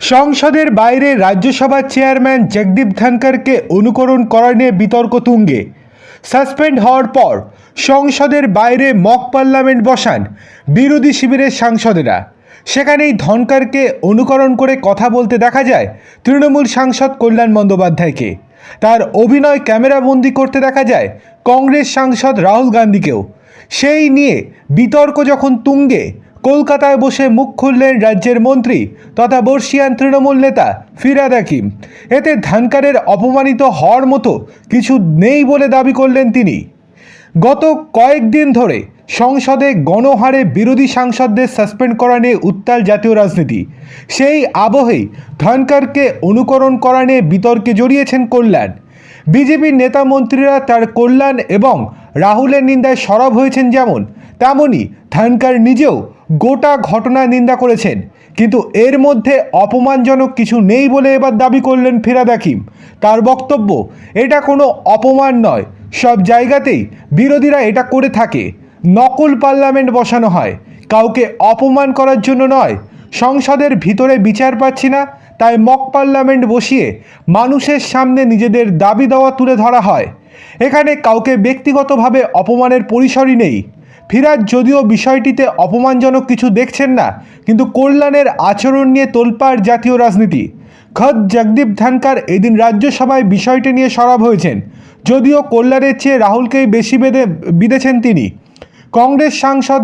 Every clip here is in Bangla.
সংসদের বাইরে রাজ্যসভার চেয়ারম্যান জগদীপ ধনকরকে অনুকরণ করা নিয়ে বিতর্ক তুঙ্গে। সাসপেন্ড হওয়ার পর সংসদের বাইরে মক পার্লামেন্ট বসান বিরোধী শিবিরের সাংসদেরা। সেখানেই ধনকরকে অনুকরণ করে কথা বলতে দেখা যায় তৃণমূল সাংসদ কল্যাণ বন্দ্যোপাধ্যায়কে। তার অভিনয় ক্যামেরাবন্দি করতে দেখা যায় কংগ্রেস সাংসদ রাহুল গান্ধীকেও। সেই নিয়ে বিতর্ক যখন তুঙ্গে কলকাতায় বসে মুখ খুললেন রাজ্যের মন্ত্রী তথা বর্ষিয়ান তৃণমূল নেতা ফিরাদ হাকিম। এতে ধানকারের অপমানিত হওয়ার মতো কিছু নেই বলে দাবি করলেন তিনি। গত কয়েকদিন ধরে সংসদে গণহারে বিরোধী সাংসদদের সাসপেন্ড করা নিয়ে উত্তাল জাতীয় রাজনীতি। সেই আবহেই ধনকরকে অনুকরণ করা নিয়ে বিতর্কে জড়িয়েছেন কল্যাণ। বিজেপির নেতা মন্ত্রীরা তার কল্যাণ এবং রাহুলের নিন্দায় সরব হয়েছেন যেমন, তেমনই ধনকর নিজেও গোটা ঘটনা নিন্দা করেছেন। কিন্তু এর মধ্যে অপমানজনক কিছু নেই বলে এবার দাবি করলেন ফিরাদ হাকিম। তার বক্তব্য, এটা কোনো অপমান নয়। সব জায়গাতেই বিরোধীরা এটা করে থাকে। নকল পার্লামেন্ট বসানো হয়। কাউকে অপমান করার জন্য নয়। সংসদের ভিতরে বিচার পাচ্ছি না। তাই মক পার্লামেন্ট বসিয়ে মানুষের সামনে নিজেদের দাবি দেওয়া তুলে ধরা হয়। এখানে কাউকে ব্যক্তিগতভাবে অপমানের পরিসরই নেই। ফিরাজ যদিও বিষয়টিতে অপমানজনক কিছু দেখছেন না, কিন্তু কল্যাণের আচরণ নিয়ে তোলপাড় জাতীয় রাজনীতি। খদ জগদীপ ধানকার এদিন রাজ্যসভায় বিষয়টি নিয়ে সরব হয়েছেন, যদিও কল্যাণের চেয়ে রাহুলকেই বেশি বেঁধে, বিঁধেছেন তিনি। কংগ্রেস সাংসদ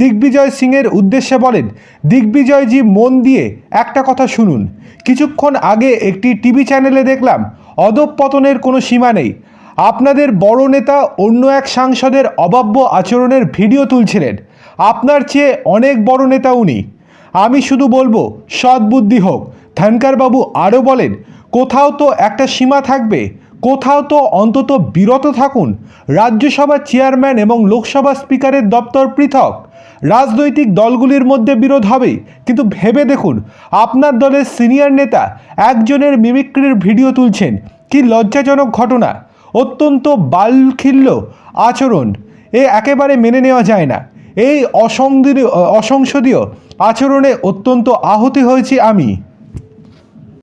দিগ্বিজয় সিংয়ের উদ্দেশ্যে বলেন, দিগ্বিজয়জি মন দিয়ে একটা কথা শুনুন। কিছুক্ষণ আগে একটি টিভি চ্যানেলে দেখলাম, অধঃপতনের কোনো সীমা নেই। আপনাদের বড় নেতা অন্য এক সাংসদের অবাব্য আচরণের ভিডিও তুলছিলেন। আপনার চেয়ে অনেক বড় নেতা উনি। আমি শুধু বলব সদ্বুদ্ধি হোক। ধনকারবাবু আরও বলেন, কোথাও তো একটা সীমা থাকবে, কোথাও তো অন্তত বিরত থাকুন। রাজ্যসভার চেয়ারম্যান এবং লোকসভা স্পিকারের দপ্তর পৃথক। রাজনৈতিক দলগুলির মধ্যে বিরোধ হবে কিন্তু ভেবে দেখুন, আপনার দলের সিনিয়র নেতা একজনের মিমিক্রির ভিডিও তুলছেন। কি লজ্জাজনক ঘটনা। অত্যন্ত বালখিল্য আচরণ। এ একেবারে মেনে নেওয়া যায় না। এই অসংসদীয় আচরণে অত্যন্ত আহতি হয়েছি আমি।